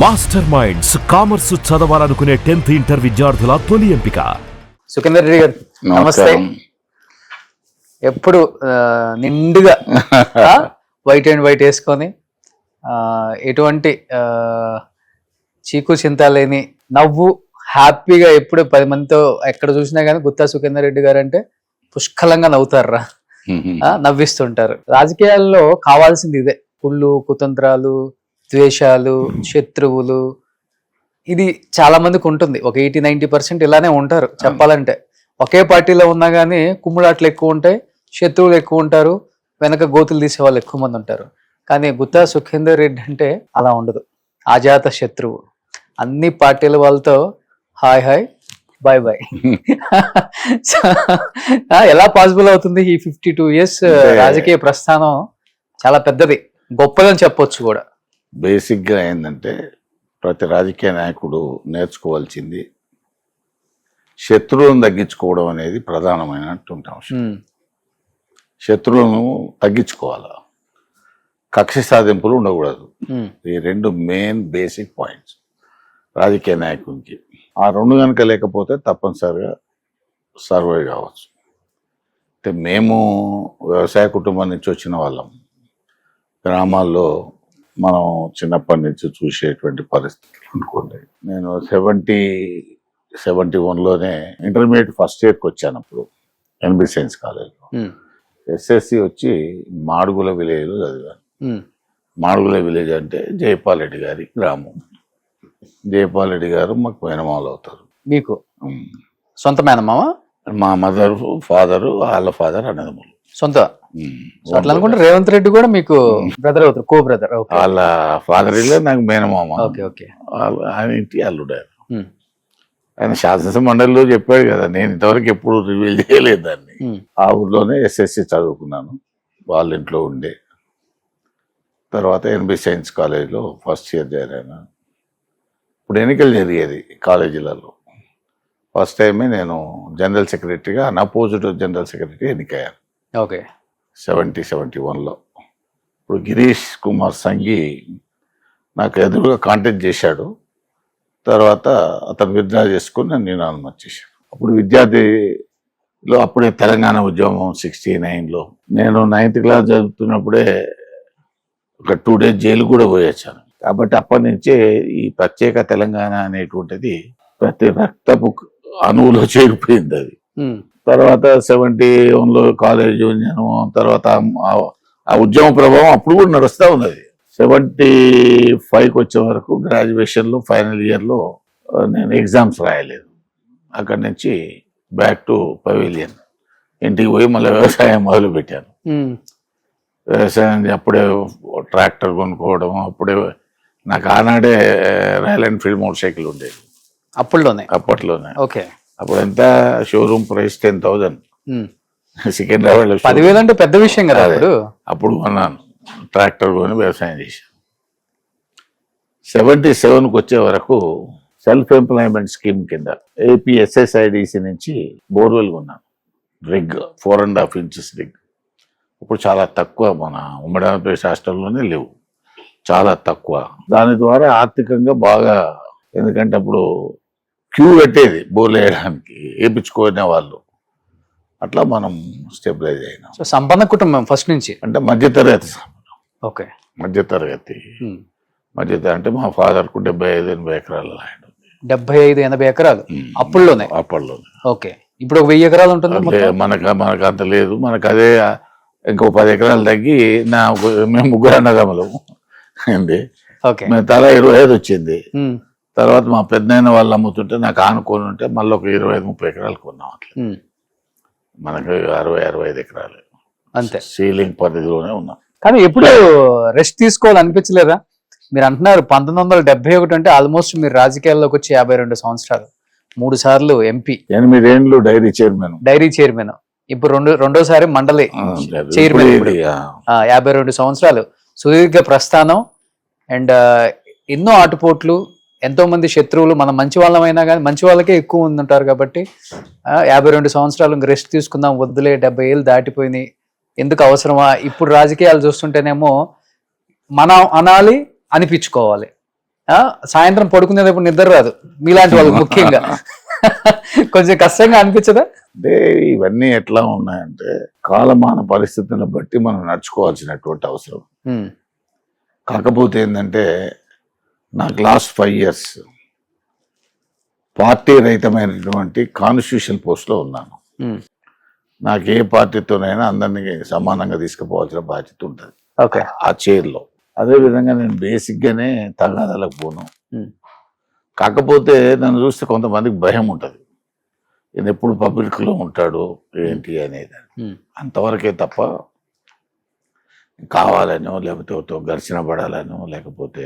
Master Minds commerce చదవాలనుకునే tenth inter విద్యార్థుల తొలి ఎంపిక. సుఖేందర్ రెడ్డి గారు నమస్తే. ఎప్పుడు నిండుగా వైట్ అండ్ వైట్ వేసుకొని ఎటువంటి చీకు చింత లేని నవ్వు హ్యాపీగా ఎప్పుడు పది మందితో ఎక్కడ చూసినా కానీ గుత్తా సుఖేందర్ రెడ్డి గారు అంటే పుష్కలంగా నవ్వుతారా నవ్విస్తుంటారు. రాజకీయాల్లో కావాల్సింది ఇదే. కుళ్ళు కుతంత్రాలు ద్వేషాలు శత్రువులు. ఇది చాలా మందికి ఉంటుంది. ఒక ఎయిటీ నైన్టీ పర్సెంట్ ఇలానే ఉంటారు చెప్పాలంటే. ఒకే పార్టీలో ఉన్నా కానీ కుమ్ములాట్లు ఎక్కువ ఉంటాయి శత్రువులు ఎక్కువ ఉంటారు వెనక గోతులు తీసే వాళ్ళు ఎక్కువ మంది ఉంటారు. కానీ గుత్తా సుఖేందర్ రెడ్డి అంటే అలా ఉండదు. అజాత శత్రువు. అన్ని పార్టీల వాళ్ళతో హాయ్ హాయ్ బాయ్ బాయ్. ఎలా పాసిబుల్ అవుతుంది ఈ ఫిఫ్టీ టూ ఇయర్స్ రాజకీయ ప్రస్థానం? చాలా పెద్దది. గొప్పదని చెప్పొచ్చు కూడా. బేసిక్గా ఏంటంటే ప్రతి రాజకీయ నాయకుడు నేర్చుకోవాల్సింది శత్రువులను తగ్గించుకోవడం అనేది ప్రధానమైనటువంటి అంశం. శత్రువులను తగ్గించుకోవాలి? కక్ష సాధింపులు ఉండకూడదు. ఈ రెండు మెయిన్ బేసిక్ పాయింట్స్ రాజకీయ నాయకునికి. ఆ రెండు కనుక లేకపోతే తప్పనిసరిగా సర్వే కావచ్చు. అంటే మేము వ్యవసాయ కుటుంబం నుంచి వచ్చిన వాళ్ళం. గ్రామాల్లో మనం చిన్నప్పటి నుంచి చూసేటువంటి పరిస్థితులు అనుకోండి. నేను సెవెంటీ సెవెంటీ వన్లోనే ఇంటర్మీడియట్ ఫస్ట్ ఇయర్కి వచ్చాను అప్పుడు ఎన్బి సైన్స్ కాలేజ్లో. ఎస్ఎస్సి వచ్చి మాడుగుల విలేజ్లో చదివాను. మాడుగుల విలేజ్ అంటే జయపాల్ రెడ్డి గారి గ్రామం. జయపాల్ రెడ్డి గారు మాకు మేనమాలు అవుతారు. మీకు. సొంత మేనమామ? మా మదర్ ఫాదర్ వాళ్ళ ఫాదర్ అన్నదమ్ములు. సొంత? అట్లా అనుకుంటే రేవంత్ రెడ్డి కూడా మీకు బ్రదర్ అవుతారు కో బ్రదర్ వాళ్ళ ఫాదర్ ఇల్లే నాకు మేనమామ. Okay okay. వాళ్ళ- ఆయన ఇంటి అల్లుడు ఆయన. ఆయన శాసనసభ మండలిలో చెప్పాడు కదా నేను ఇంతవరకు ఎప్పుడు రివీల్ చేయలేదు దాన్ని. ఆ ఊర్లోనే ఎస్ఎస్సి చదువుకున్నాను వాళ్ళ ఇంట్లో ఉండే. తర్వాత ఎన్బి సైన్స్ కాలేజ్లో ఫస్ట్ ఇయర్ చేరాను ఇప్పుడు ఎన్నికలు జరిగేది కాలేజీలలో. ఫస్ట్ టైమే నేను జనరల్ సెక్రటరీగా అన్అపోజిట్ జనరల్ సెక్రటరీ ఎన్నికయ్యాను. ఓకే. సెవెంటీ సెవెంటీ వన్లో. ఇప్పుడు గిరీష్ కుమార్ సంఘి నాకు ఎదురుగా కాంటాక్ట్ చేశాడు. తర్వాత అతను విద్రా చేసుకుని నేను అనుమతి చేశాను అప్పుడు విద్యార్థిలో అప్పుడే తెలంగాణ ఉద్యమం సిక్స్టీ నైన్లో నేను నైన్త్ క్లాస్ చదువుతున్నప్పుడే ఒక టూ డేస్ జైలు కూడా పోయొచ్చాను. కాబట్టి అప్పటి నుంచే ఈ ప్రత్యేక తెలంగాణ అనేటువంటిది ప్రతి రక్తపు అణువులో చేరిపోయింది అది. తర్వాత సెవెంటీ వన్లో కాలేజ్ యూనియన్ తర్వాత ఆ- ఉద్యమ ప్రభావం అప్పుడు కూడా నడుస్తూ ఉన్నది. సెవెంటీ ఫైవ్కి వచ్చే వరకు గ్రాడ్యుయేషన్లో ఫైనల్ ఇయర్లో నేను ఎగ్జామ్స్ రాయలేదు. అక్కడి నుంచి బ్యాక్ టు పవిలియన్ ఇంటికి పోయి మళ్ళీ వ్యవసాయం మొదలు పెట్టాను ఉమ్, వ్యవసాయం అప్పుడే ట్రాక్టర్ కొనుక్కోవడం అప్పుడే నాకు ఆనాడే రాయల్ ఎన్ఫీల్డ్ మోటార్ సైకిల్ ఉండేది. అప్పుల్లోనే అప్పట్లోనే. ఓకే. అప్పుడు ఎంత? Showroom price ten thousand Secunderabad పదివేలు అంటే పెద్ద విషయం కదా. అప్పుడు? అప్పుడు కొన్నాను. ట్రాక్టర్ కొని వ్యవసాయం చేశాను. సెవెంటీ సెవెన్కి వచ్చే వరకు సెల్ఫ్ ఎంప్లాయ్మెంట్ స్కీమ్ కింద ఏపీ ఎస్ఎస్ఐడిసి నుంచి బోర్వెల్ కొన్నాను. Rig four and half inches rig ఇప్పుడు చాలా తక్కువ మన ఉమ్మడి ఆంధ్రప్రదేశ్ రాష్ట్రంలోనే లేవు. చాలా తక్కువ. దాని ద్వారా ఆర్థికంగా బాగా ఎందుకంటే అప్పుడు క్యూ పెట్టేది బోర్లు వేయడానికి వేయించుకునే వాళ్ళు. అట్లా మనం స్టెబిలైజ్ అయినాం. సో సంపన్న కుటుంబం ఫస్ట్ నుంచి? అంటే మధ్యతరగతి ఓకే. మధ్యతరగతి. మధ్యతరగతి అంటే మా ఫాదర్కు డెబ్బై ఐదు ఎనభై ఎకరాల ల్యాండ్ ఉంది. డెబ్బై ఐదు ఎనభై ఎకరాలు. అప్పుల్లోనే? అప్పట్లోనే. ఓకే. ఇప్పుడు ఒక వెయ్యి ఎకరాలు ఉంటుంది మనకు మనకు అంత లేదు. మనకు అదే ఇంకో పది ఎకరాలు తగ్గి నా మేము ముగ్గురు అన్నదమ్ములు. ఏంది? ఓకే. మేము తల ఇరవై ఐదు వచ్చింది. తర్వాత మా పెద్దయిన వాళ్ళు అమ్ముతుంటే నాకు ఆనుకొని ఉంటే మళ్ళీ ఒక ఇరవై ఐదు ముప్పై ఎకరాలు కొన్నాం అట్లా. మనకు అరవై అరవై ఐదు ఎకరాలు. అంతే. సీలింగ్ పరిధిలోనే ఉన్నాం. కానీ ఎప్పుడు రెస్ట్ తీసుకోవాలి అనిపించలేదా? మీరు అంటున్నారు పంతొమ్మిది వందల డెబ్బై ఒకటి అంటే ఆల్మోస్ట్ మీరు రాజకీయాల్లోకి వచ్చి యాభై రెండు సంవత్సరాలు. మూడు సార్లు ఎంపీ. ఎనిమిదేండ్లు డైరీ చైర్మన్. Dairy chairman. ఇప్పుడు రెండు రెండోసారి మండలి చైర్మన్ యాభై రెండు సంవత్సరాలు. సుదీర్ఘ ప్రస్థానం అండ్ ఎన్నో ఆటుపోట్లు ఎంతో మంది శత్రువులు మనం మంచి వాళ్ళమైనా కానీ మంచి వాళ్ళకే ఎక్కువ మంది ఉంటారు కాబట్టి యాభై రెండు సంవత్సరాలు ఇంక రెస్ట్ తీసుకుందాం వద్దులే డెబ్బై ఏళ్ళు దాటిపోయినాయి. ఎందుకు అవసరమా? ఇప్పుడు రాజకీయాలు చూస్తుంటేనేమో మనం అనాలి అనిపించుకోవాలి. సాయంత్రం పడుకునేటప్పుడు నిద్ర రాదు. మీలాంటి వాళ్ళు ముఖ్యంగా. కొంచెం కష్టంగా అనిపించదా? అంటే ఇవన్నీ ఎట్లా ఉన్నాయంటే కాలమాన పరిస్థితులను బట్టి మనం నడుచుకోవాల్సినటువంటి అవసరం. కాకపోతే ఏంటంటే నాకు లాస్ట్ ఫైవ్ ఇయర్స్ పార్టీ రహితమైనటువంటి కాన్స్టిట్యూషన్ పోస్ట్లో ఉన్నాను. ఉమ్, నాకు ఏ పార్టీతోనైనా అందరినీ సమానంగా తీసుకుపోవాల్సిన బాధ్యత ఉంటుంది. ఓకే ఆ చైర్లో అదేవిధంగా నేను బేసిక్గానే తగాదాలకు పోను. ఉమ్, కాకపోతే నన్ను చూస్తే కొంతమందికి భయం ఉంటుంది. ఈయన ఎప్పుడు పబ్లిక్లో ఉంటాడు ఏంటి అనేది. ఉమ్, అంతవరకే తప్ప కావాలనో లేకపోతే ఘర్షణ పడాలనో లేకపోతే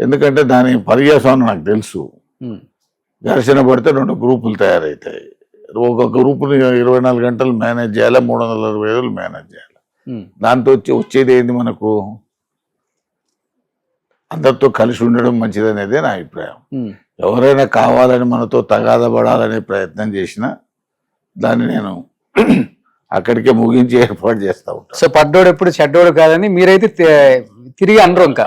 ఎందుకంటే దాని పర్యాసనం నాకు తెలుసు. ఘర్షణ పడితే రెండు గ్రూపులు తయారవుతాయి ఒక గ్రూపుని ఇరవై నాలుగు గంటలు మేనేజ్ చేయాలి మూడు వందల అరవై రోజులు మేనేజ్ చేయాలి. దాంతో వచ్చి వచ్చేది ఏంది మనకు? అందరితో కలిసి ఉండడం మంచిది అనేది నా అభిప్రాయం. ఎవరైనా కావాలని మనతో తగాద పడాలనే ప్రయత్నం చేసినా దాన్ని నేను అక్కడికే ముగించి ఏర్పాటు చేస్తా ఉంటాను సో పడ్డోడు ఎప్పుడు చెడ్డోడు కాదని మీరైతే తిరిగి అనరు ఇంకా.